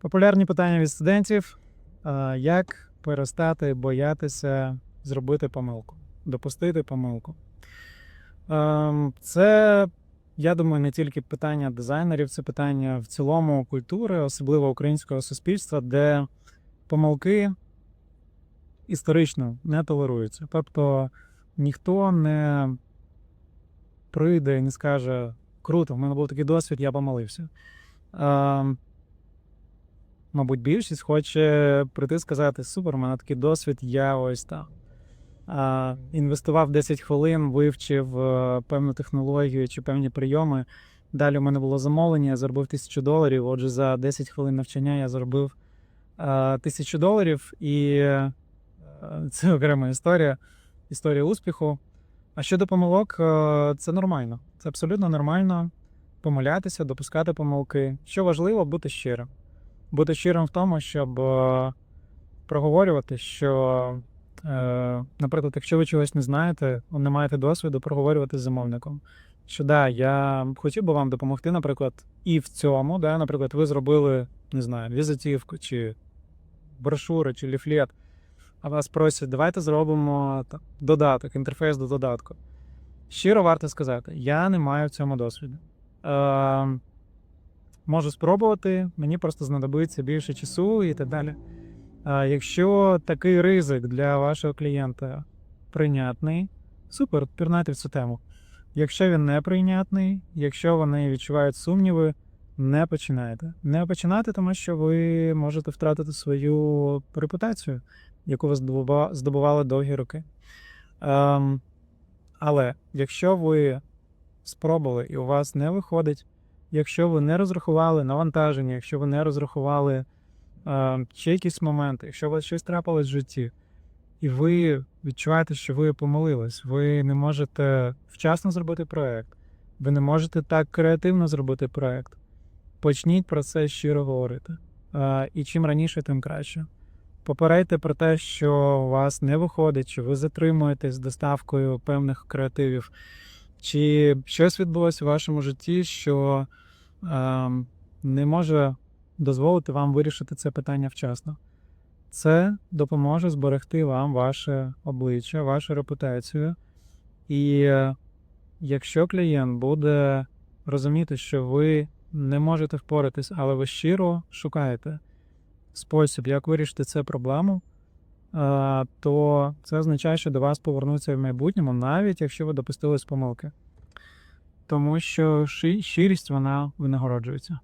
Популярні питання від студентів: як перестати боятися зробити помилку, допустити помилку. Ем, Це, я думаю, не тільки питання дизайнерів, це питання в цілому культури, особливо українського суспільства, де помилки історично не толеруються. Тобто ніхто не прийде і не скаже: круто, в мене був такий досвід, я помилився. Мабуть, більшість хоче прийти і сказати: супер, у мене такий досвід, я ось там. Інвестував 10 хвилин, вивчив е, певну технологію чи певні прийоми. Далі у мене було замовлення, я заробив тисячу доларів. Отже, за 10 хвилин навчання я заробив е, тисячу доларів, і е, це окрема історія, історія успіху. А щодо помилок, це нормально. Це абсолютно нормально помилятися, допускати помилки. Що важливо, бути щирим. Бути щирим в тому, щоб е, проговорювати, що, е, наприклад, якщо ви чогось не знаєте, не маєте досвіду, проговорювати з замовником. Що да, я хотів би вам допомогти, наприклад, і в цьому, да, наприклад, ви зробили, не знаю, візитівку чи брошури, чи ліфлет, а вас просять, давайте зробимо там, додаток, інтерфейс до додатку. Щиро варто сказати, я не маю в цьому досвіду. Е, можу спробувати, мені просто знадобиться більше часу і так далі. А якщо такий ризик для вашого клієнта прийнятний, супер, пірнайте в цю тему. Якщо він не прийнятний, якщо вони відчувають сумніви, не починайте. Не починайте, тому що ви можете втратити свою репутацію, яку ви здобували довгі роки. Ем, але якщо ви спробували і у вас не виходить, якщо ви не розрахували навантаження, якщо ви не розрахували е, ще якісь моменти, якщо у вас щось трапилось в житті, і ви відчуваєте, що ви помилились, ви не можете вчасно зробити проект, ви не можете так креативно зробити проект, почніть про це щиро говорити. Е, і чим раніше, тим краще. Попередьте про те, що у вас не виходить, що ви затримуєтесь з доставкою певних креативів, чи щось відбулося в вашому житті, що ем, не може дозволити вам вирішити це питання вчасно. Це допоможе зберегти вам ваше обличчя, вашу репутацію. І е, якщо клієнт буде розуміти, що ви не можете впоратись, але ви щиро шукаєте спосіб, як вирішити цю проблему, е, то це означає, що до вас повернуться в майбутньому, навіть якщо ви допустились помилки. Тому що щирість вона винагороджується.